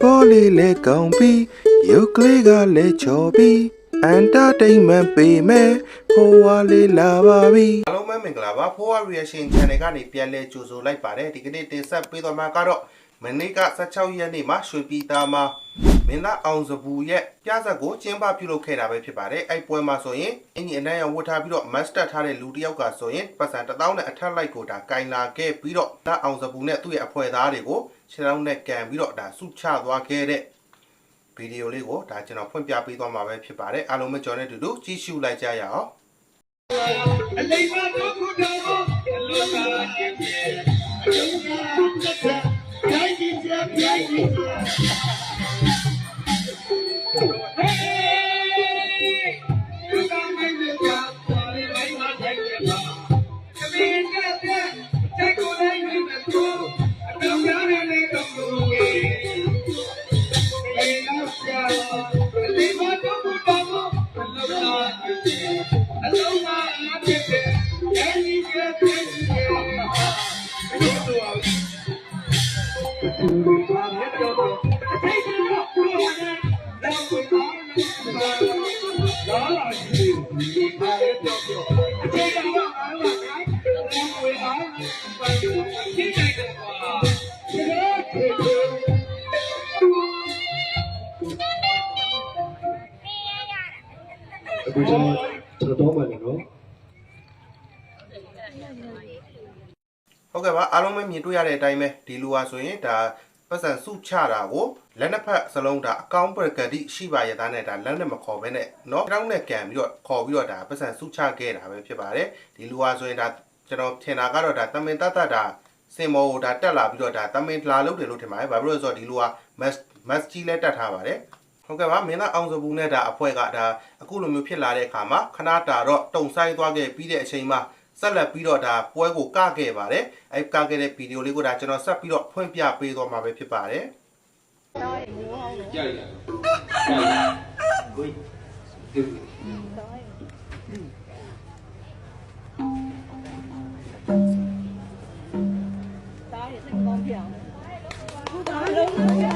ပေါ်လေးလဲကောင်းပြီးရုပ်ကလေးကလည်းချော်ပြီးအန်တာတိန်မန်ပေးမယ်ဖိုးဝါလေးလာပါပြီအားလုံးပဲမင်္ဂလာပါဖိုးဝါ reaction channel ကနေပြန်လဲကြိုဆိုလိုက်ပါတယ်ဒီကနေ့တင်ဆက်ပေးသွားမှာကတော့ မနေ့က16ရက်နေ့မှာရွှေပြည်သားမှာမင်းသားအောင်စပူရဲ့ပြဇက်ကိုကျင်းပပြုလုပ်ခဲ့တာပဲဖြစ်ပါတယ်အဲ့ပွဲမှာဆိုရင်အင်ကြီးအနိုင်အောင်ဝတ်ထားပြီးတော့ master ထားတဲ့လူတစ်ယောက်ကဆိုရင်ပတ်စံ1000နဲ့အထက်လိုက်ကိုဒါကင်လာခဲ့ပြီးတော့ဒါအောင်စပူနဲ့သူ့ရဲ့အဖွဲ့သားတွေကိုခြေထောက်နဲ့ကန်ပြီးတော့ဒါဆုချသွားခဲ့တဲ့ဗီဒီယိုလေးကိုဒါကျွန်တော်ဖွင့်ပြပေးသွားမှာပဲဖြစ်ပါတယ်အားလုံးပဲကျွန်တော်နဲ့အတူတူကြည့်ရှုလိုက်ကြရအောင်အလိမ္မာတော့ခုတော်အလောကကျင်းပြေအယုံနာဘုဒ္ဓ တာကြိုက်ကြည့်ကြကြိုက်ကြည့်ဟေးဒီကမိုင်းတွေကပါလေလိုက်မထိုက်တဲ့ပါကမင်းကတဲ့တဲ့ကိုလိုက်နေမှာတော့အတောင်ရတဲ့တော့လို့ကေအေးနောက်ကြ အခုကျွန်တော်တော်တော့မှလည်းနော်ဟုတ်ကဲ့ပါအားလုံးပဲမြင်တွေ့ရတဲ့အတိုင်းပဲဒီလူဟာဆိုရင်ဒါ ပတ်စံစုချတာကိုလက်နှစ်ဖက်စလုံးဒါအကောင့်ပရကတိရှိပါရသားနဲ့ဒါလက်နဲ့မခေါ်ဘဲနဲ့เนาะတောင်းနဲ့ကန်ပြီးတော့ခေါ်ပြီးတော့ဒါပတ်စံစုချခဲ့တာပဲဖြစ်ပါတယ်ဒီလူဟာဆိုရင်ဒါကျွန်တော်ထင်တာကတော့ဒါတမင်တတ်တတ်ဒါစင်မောကိုဒါတက်လာပြီးတော့ဒါတမင်လာလုပ်တယ်လို့ထင်ပါတယ်ဘာဖြစ်လို့လဲဆိုတော့ဒီလူဟာ mass mass ကြီးလဲတက်ထားပါတယ် ဟုတ်ကဲ့ပါမင်းသားအောင်စပူနဲ့ဒါအဖွဲ့ကဒါအခုလိုမျိုးဖြစ်လာတဲ့အခါမှာခဏတာတော့တုံဆိုင်သွားခဲ့ပြီးတဲ့အချိန်မှာ ဆက်လက်ပြီးတော့ဒါပွဲကိုကခဲ့ပါတယ်အဲကခဲ့တဲ့ဗီဒီယိုလေးကိုဒါကျွန်တော်ဆက်ပြီးတော့ဖွင့်ပြပေးသွားမှာပဲဖြစ်ပါတယ်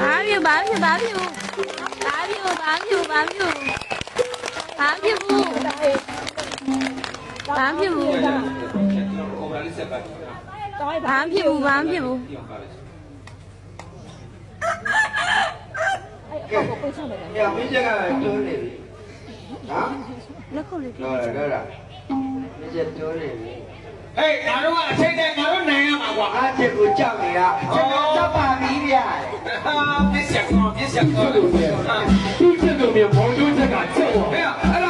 ဘာဖြစ်ဘာဖြစ်ဘာဖြစ်ဘာဖြစ်ဘာဖြစ်ဘာဖြစ် ဘာဖြစ်ဘူးဘာဖြစ်ဘူးဘာဖြစ်ဘူးဘာဖြစ်ဘူးညမင်းချက်ကတိုးနေပြီဟာလက်ခုပ်လေးပြတော့တော့တာမင်းချက်တိုးနေပြီဟေးငါတို့ကအချိန်တိုင်းငါတို့နိုင်ရမှာကွာအားချက်ကိုကြောက်နေတာကျွန်တော်ကြောက်ပါပြီဗျာဟာပြစ်ဆက်ကောပြစ်ဆက်ကောလို့ပြောဟာသူ့ချက်တော်မျိုးဘောင်းကျိုးချက်ကချက်တော့ဟဲ့အဲ့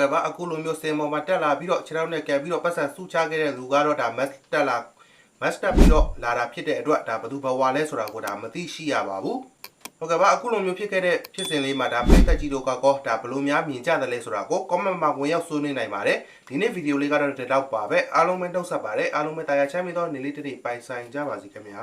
ဟုတ်ကဲ့ပါအခုလိုမျိုးစင်မော်မှာတက်လာပြီးတော့ခြေထောက်နဲ့ကယ်ပြီးတော့ပတ်စံစုချခဲ့တဲ့လူကတော့ဒါ mass တက်လာ mass တက်ပြီးတော့လာတာဖြစ်တဲ့အတွက်ဒါဘယ်သူဘဝလဲဆိုတာကိုဒါမသိရှိရပါဘူးဟုတ်ကဲ့ပါအခုလိုမျိုးဖြစ်ခဲ့တဲ့ဖြစ်စဉ်လေးမှာဒါပိတ်သက်ကြီးတို့ကကောဒါဘယ်လိုများမြင်ကြတယ်လဲဆိုတာကို comment မှာဝင်ရောက်ဆွေးနွေးနိုင်ပါတယ်ဒီနေ့ဗီဒီယိုလေးကတော့ဒီတော့ပါပဲအားလုံးပဲနှုတ်ဆက်ပါတယ်အားလုံးပဲတာယာချမ်းမြေသောနေလေးတစ်တွေပိုင်ဆိုင်ကြပါစီခင်ဗျာ